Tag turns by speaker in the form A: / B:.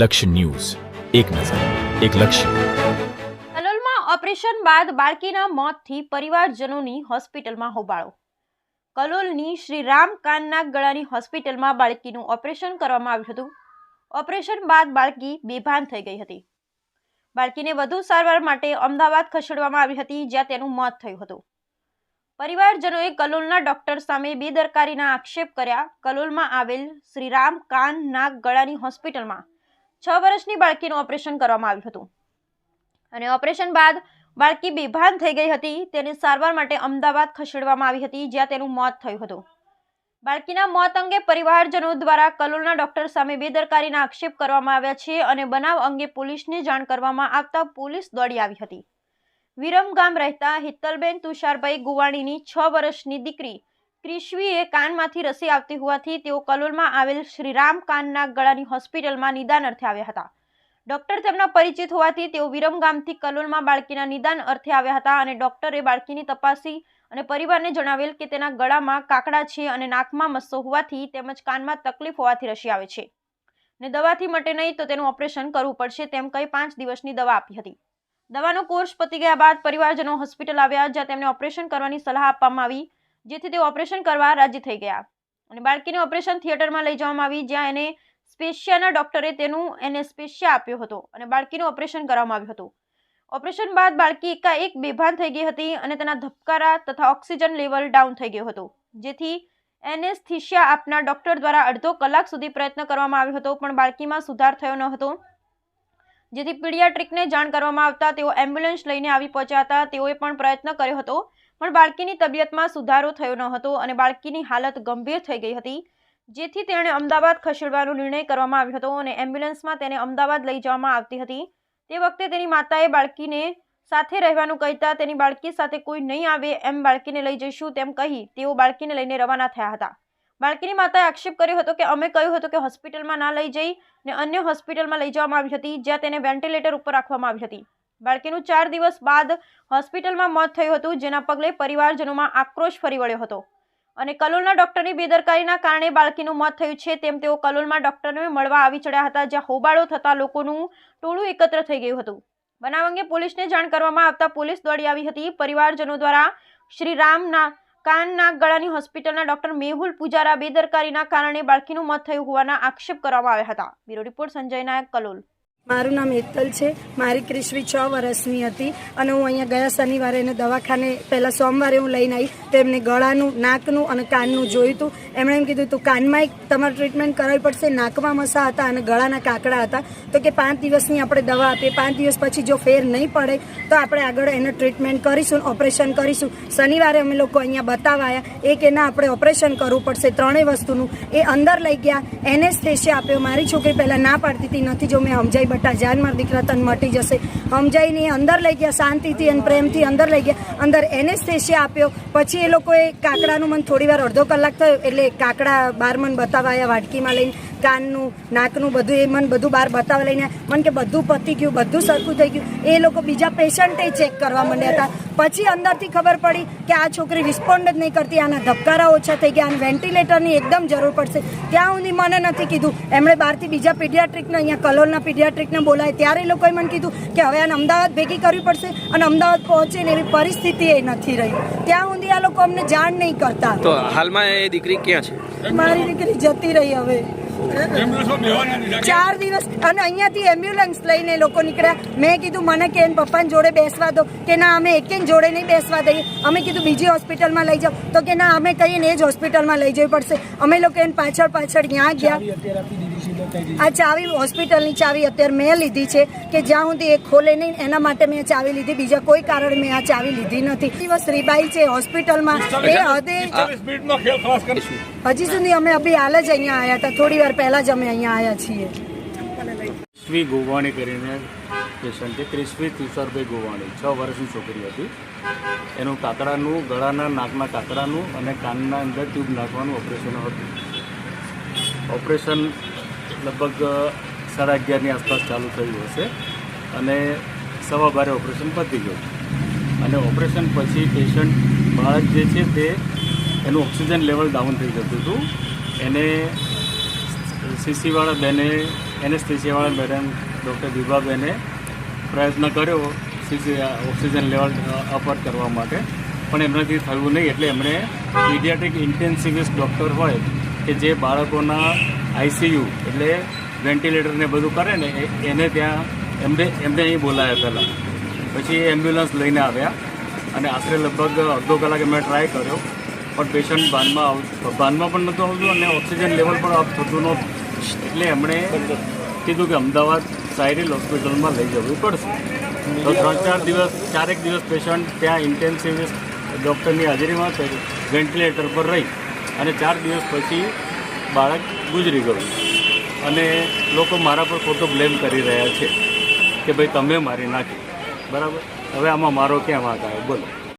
A: લક્ષ્ય ન્યૂઝ. એક નજર, એક લક્ષ્ય.
B: કલોલમાં ઓપરેશન બાદ બાળકીના મોતથી પરિવારજનોની હોસ્પિટલમાં હોબાળો. કલોલની શ્રી રામ કાનના ગળાની હોસ્પિટલમાં બાળકીનું ઓપરેશન કરવામાં આવ્યું હતું. ઓપરેશન બાદ બાળકી બેભાન થઈ ગઈ હતી. બાળકીને વધુ સારવાર માટે અમદાવાદ ખસેડવામાં આવી હતી, જ્યાં તેનું મોત થયું હતું. પરિવારજનોએ કલોલના ડોક્ટર સામે બેદરકારીના આક્ષેપ કર્યા. કલોલમાં આવેલ શ્રી રામ કાન નાગ ગળાની હોસ્પિટલમાં છ વર્ષની બાળકીનું ઓપરેશન કરવામાં આવ્યું હતું. અને ઓપરેશન બાદ બાળકી બેભાન થઈ ગઈ હતી. તેને સારવાર માટે અમદાવાદ ખસેડવામાં આવી હતી, જ્યાં તેનું મોત થયું હતું. બાળકીના મોત અંગે પરિવારજનો દ્વારા કલોલના ડોક્ટર સામે બેદરકારીના આક્ષેપ કરવામાં આવ્યા છે અને બનાવ અંગે પોલીસને જાણ કરવામાં આવતા પોલીસ દોડી આવી હતી. વિરમગામ રહેતા હિત્તલબેન તુષારભાઈ ગુવાણીની છ વર્ષની દીકરી ક્રિશ્વીએ કાનમાંથી રસી આવતી હોવાથી તેઓ કલોલમાં આવેલ શ્રીરામ કાનના ગળાની હોસ્પિટલમાં નિદાન અર્થે આવ્યા હતા. ડોક્ટર તેમના પરિચિત હોવાથી તેઓ વિરમગામથી કલોલમાં બાળકીના નિદાન અર્થે આવ્યા હતા અને ડોક્ટરે બાળકીની તપાસી અને પરિવારને જણાવેલ કે તેના ગળામાં કાકડા છે અને નાકમાં મસ્સો હોવાથી તેમજ કાનમાં તકલીફ હોવાથી રસી આવે છે. ને દવાથી મટે નહીં તો તેનું ઓપરેશન કરવું પડશે તેમ કહી પાંચ દિવસની દવા આપી હતી. દવાનો કોર્સ પતી ગયા બાદ પરિવારજનો હોસ્પિટલ આવ્યા જ્યાં તેમને ઓપરેશન કરવાની સલાહ આપવામાં આવી. જેથી તેઓ ઓપરેશન કરવા રાજી થઈ ગયા. અને બાળકીને ઓપરેશન થિયેટરમાં લઈ જવામાં આવી, જ્યાં એને સ્પેશિયાના ડોક્ટરે તેનું એને સ્પેશિયા આપ્યો હતો અને બાળકીનું ઓપરેશન કરવામાં આવ્યું હતું. ઓપરેશન બાદ બાળકી એકાએક બેભાન થઈ ગઈ હતી અને તેના ધબકારા તથા ઓક્સિજન લેવલ ડાઉન થઈ ગયું હતું. જેથી એનેસ્થિશિયા આપનાર ડોક્ટર દ્વારા અડધો કલાક સુધી પ્રયત્ન કરવામાં આવ્યો હતો, પણ બાળકીમાં સુધાર થયો ન હતો. જેથી પીડિયાટ્રિકને જાણ કરવામાં આવતા તેઓ એમ્બ્યુલન્સ લઈને આવી પહોંચ્યા હતા. તેઓએ પણ પ્રયત્ન કર્યો હતો પણ બાળકીની તબિયતમાં સુધારો થયો ન હતો અને બાળકીની હાલત ગંભીર થઈ ગઈ હતી. જેથી તેણે અમદાવાદ ખસેડવાનો નિર્ણય કરવામાં આવ્યો હતો અને એમ્બ્યુલન્સમાં તેને અમદાવાદ લઈ જવામાં આવતી હતી. તે વખતે તેની માતાએ બાળકીને સાથે રહેવાનું કહેતા તેની બાળકી સાથે કોઈ નહીં આવે એમ બાળકીને લઈ જઈશું તેમ કહી તેઓ બાળકીને લઈને રવાના થયા હતા. બાળકીની માતાએ આક્ષેપ કર્યો હતો કે અમે કહ્યું હતું કે હોસ્પિટલમાં ના લઈ જઈ ને અન્ય હોસ્પિટલમાં લઈ જવામાં આવી હતી જ્યાં તેને વેન્ટિલેટર ઉપર રાખવામાં આવી હતી. બાળકીનું ચાર દિવસ બાદ હોસ્પિટલમાં મોત થયું હતું, જેના પગલે પરિવારજનોમાં આક્રોશ ફરી વળ્યો હતો. અને કલોલના ડોક્ટરની બેદરકારીના કારણે બાળકીનું મોત થયું છે, તેમ તેઓ કલોલમાં ડોક્ટરને મળવા આવી ચડ્યા હતા, જ્યાં હોબાળો થતા લોકોનું ટોળું એકત્ર થઈ ગયું હતું. બનાવ અંગે પોલીસને જાણ કરવામાં આવતા પોલીસ દોડી આવી હતી. પરિવારજનો દ્વારા શ્રી રામના કાન નાક ગળાની હોસ્પિટલના ડોક્ટર મેહુલ પૂજારા બેદરકારીના કારણે બાળકીનું મોત થયું હોવાના આક્ષેપ કરવામાં આવ્યા હતા. Bureau report Sanjay Nayak, Kalol.
C: મારું નામ એતલ છે. મારી ક્રિશવી છ વર્ષની હતી અને હું અહીંયા ગયા શનિવારે એને દવાખાને પહેલાં સોમવારે હું લઈને આવી તો એમને ગળાનું, નાકનું અને કાનનું જોયું હતું એમણે એમ કીધું તું, કાનમાં તમારે ટ્રીટમેન્ટ કરાવવી પડશે. નાકમાં મસા હતા અને ગળાના કાકડા હતા. તો કે પાંચ દિવસની આપણે દવા આપીએ. પાંચ દિવસ પછી જો ફેર નહીં પડે, તો આપણે આગળ એને ટ્રીટમેન્ટ કરીશું ઓપરેશન કરીશું. શનિવારે અમે લોકો અહીંયા બતાવાયા. એ એના આપણે ઓપરેશન કરવું પડશે ત્રણેય વસ્તુનું. એ અંદર લઈ ગયા. એને એનેસ્થેશિયા આપ્યો મારી છોકરી પહેલાં ના પાડતી હતી, નથી જો મેં સમજાઈ બટા જાન દીકરા તન મટી જશે. સમજાઈને અંદર લઈ ગયા, શાંતિથી અને પ્રેમથી અંદર લઈ ગયા. અંદર એનેસ્થેશિયા આપ્યો. પછી એ લોકોએ કાકડાનું મન થોડી વાર અડધો કલાક થયો. એટલે કાકડા બાર મન બતાવાયા વાટકીમાં લઈને. કાનનું નાકનું બધું એ મને બધું બહાર બતાવવા લઈને મને કે બધું પતી ગયું બધું સરખું થઈ ગયું. એ લોકો બીજા પેશન્ટે ચેક કરવા માંડ્યા હતા. પછી અંદરથી ખબર પડી કે આ છોકરી રિસ્પોન્ડ જ નહીં કરતી આના ધબકારા ઓછા થઈ ગયા અને વેન્ટિલેટરની એકદમ જરૂર પડશે. ત્યાં સુધી મને નથી કીધું. એમણે બહારથી બીજા પીડિયાટ્રિકને અહીંયા કલોલના પીડિયાટ્રિકને બોલાય ત્યારે એ લોકોએ મને કીધું કે હવે આને અમદાવાદ ભેગી કરવી પડશે અને અમદાવાદ પહોંચે ને એવી પરિસ્થિતિ એ નથી રહી. ત્યાં સુધી આ લોકો અમને જાણ નહીં કરતા.
D: તો હાલમાં એ દીકરી ક્યાં છે?
C: મારી દીકરી જતી રહી હવે. ચાર દિવસ અને અહીંયાથી એમ્બ્યુલન્સ લઈને લોકો નીકળ્યા. મેં કીધું, મને કે પપ્પાને જોડે બેસવા દો. કે, ના, અમે એક જોડે નહીં બેસવા દઈએ. અમે કીધું, બીજી હોસ્પિટલમાં લઈ જાઓ. તો કે, ના, અમે કહીએ ને એ જ હોસ્પિટલમાં લઈ જવી પડશે. અમે લોકો એને પાછળ પાછળ ત્યાં ગયા. આ ચાવી હોસ્પિટલની ચાવી અત્યારે મેં લીધી છે કે જ્યાં સુધી એ ખોલે નહીં એના માટે મેં ચાવી લીધી. બીજા કોઈ કારણ મેં આ ચાવી લીધી નથી. દિવસ રીબાઈ છે હોસ્પિટલમાં. એ હદે હજી સુધી અમે અભી હાલ જ અહીંયા આવ્યા હતા. થોડી વાર પહેલા જ અમે અહીંયા આવ્યા છીએ.
E: ક્રિસ્પી ગોવાણી કરીને પેશન્ટ છે ક્રિસ્પી તુષારભાઈ ગોવાણી છ વર્ષની છોકરી હતી. એનું કાકડાનું ગળાના નાકના કાકડાનું અને કાનના અંદર ટ્યુબ નાખવાનું ઓપરેશન હતું. ઓપરેશન લગભગ સાડા અગિયારની આસપાસ ચાલુ થયું હશે અને સવા બારે ઓપરેશન પતી ગયું. અને ઓપરેશન પછી પેશન્ટ બાળક જે છે તે એનું ઓક્સિજન લેવલ ડાઉન થઈ જતું હતું. એને સીસીવાળા બેને, એનેસ્થેસિયાવાળા મેડમ, ડૉક્ટર વિભાબેને પ્રયત્ન કર્યો સીસી ઓક્સિજન લેવલ અપર કરવા માટે. પણ એમનાથી થયું નહીં એટલે એમણે પીડિયાટ્રિક ઇન્ટેન્સિવિસ્ટ ડૉક્ટર હોય કે જે બાળકોના આઈસીયુ એટલે વેન્ટિલેટરને બધું કરે ને એને ત્યાં એમને એમને અહીં બોલાયા પહેલાં. પછી એમ્બ્યુલન્સ લઈને આવ્યા અને આશરે લગભગ અડધો કલાક મેં ટ્રાય કર્યો, પણ પેશન્ટ બાનમાં આવ બાનમાં પણ નહોતું આવતું અને ઓક્સિજન લેવલ પણ અપ થતું નહોતું. એટલે એમણે કીધું કે અમદાવાદ સાયરીલ હોસ્પિટલમાં લઈ જવું પડશે. તો ત્રણ ચાર દિવસ, ચારેક દિવસ પેશન્ટ ત્યાં ઇન્ટેન્સિવિસ્ટ ડૉક્ટરની હાજરીમાં વેન્ટિલેટર પર રહી. અને ચાર દિવસ પછી બાળક ગુજરી ગયું. અને લોકો મારા પર ખોટો બ્લેમ કરી રહ્યા છે કે ભાઈ તમે મારી નાખી. બરાબર? હવે આમાં મારો ક્યાં વાંક આવ્યો બોલો.